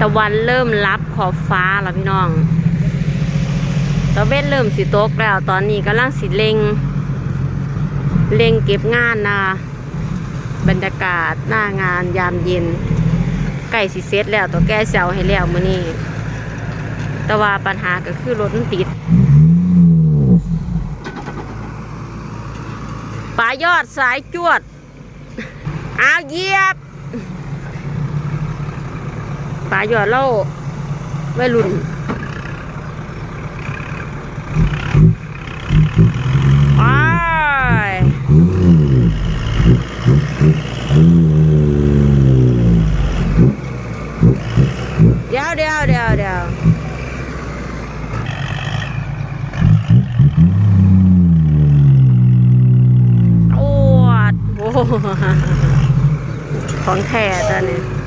ตะวันเริ่มรับขอบฟ้าแล้วพี่น้องตะเวนเริ่มสิตกแล้ว ตอนนี้กำลังสิเลงเลงเก็บงานนะบรรยากาศหน้างานยามเย็นใกล้สิเสร็จแล้วตัวแก้เสาให้แล้วมื้อนี้แต่ว่าปัญหาก็คือรถมันติดปลายอดสายจวด เอาเยียบ ปลายอดเล่าวัยรุ่นไปเดี๋ยวเดี๋ยวเดี๋ยวเดี๋ยวโอ้ดโอ้โหของแท้ตอนนี้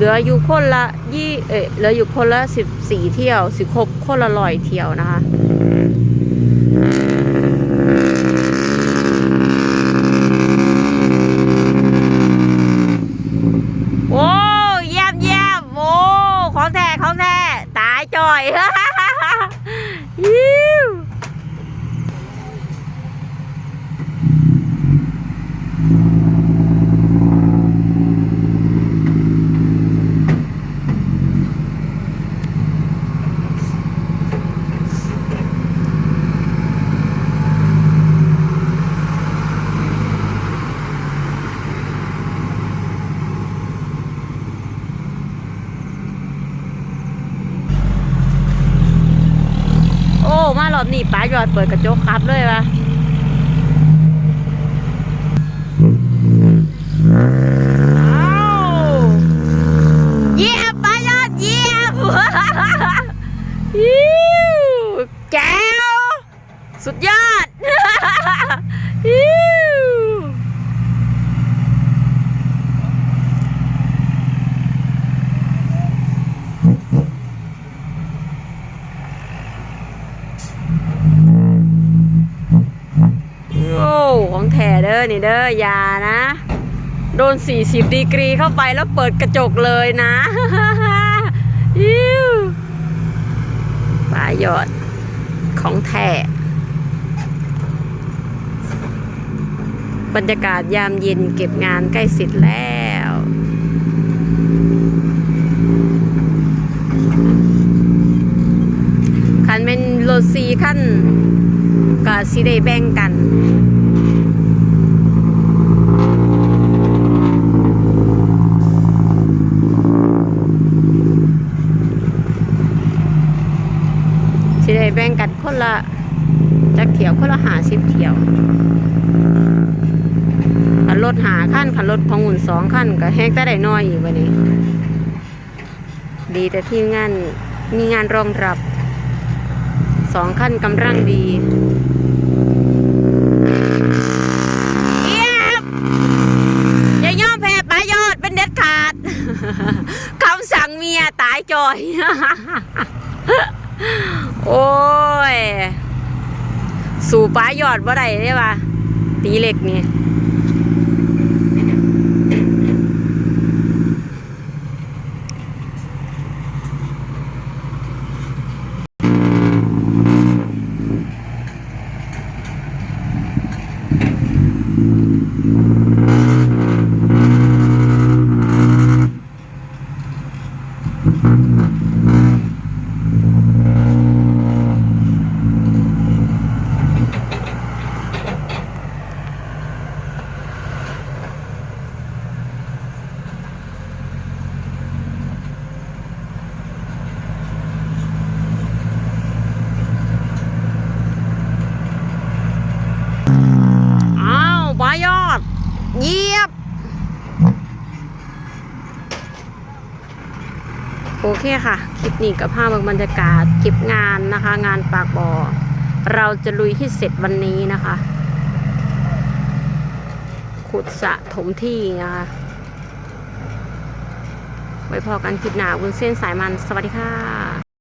เหลืออยู่คนละยี่เอ๊ะเหลืออยู่คนละสิบสี่เที่ยวสิบหกคนละลอยเที่ยวนะคะโอ้เยี่ยมเยี่ยมโอ้ของแท้ของแท้ตายจ่อยวโอ้ มารอบนี้ป้ายอดเปิดกระจกครับเลยวะเยี่ยมป้ายอดเยี่ยมยิ้วแก้วสุดยอดยิ้ว โอ้ ของแท้เด้อนี่เด้อยานะ โดน 40 ดีกรีเข้าไปแล้วเปิดกระจกเลยนะยิวปลายยอดของแท้บรรยากาศยามเย็นเก็บงานใกล้เสร็จแล้วคันเป็นโรถซีขั้นก็สิได้แบ่งกัน สิได้แบ่งกันคนละจักเถียวคนละหาสิบเถียวขันรถหาขั้นขันรถของหุ่นสองขั้นก็แห้งแต่ได้น้อยอยู่วันนี้ ดีแต่ที่งานมีงานรองรับสองขั้นกำลังดีเอียบอย่ายอมแพ้ปลายอดเป็นเด็ดขาด คำสั่งเมียตายจอย โอ้ย สู่ป้ายอดบ่ได้ได้ปะตีเหล็กนี่ โอ้าวปลายอ เยียบ โอเคค่ะ คลิปนี้กับภาพบรรยากาศเก็บงานนะคะ งานปากบ่อ เราจะลุยที่เสร็จวันนี้นะคะ ขุดสะถมที่นะคะไว้พอกันคลิปหนาวุ้นเส้นสายมัน สวัสดีค่ะ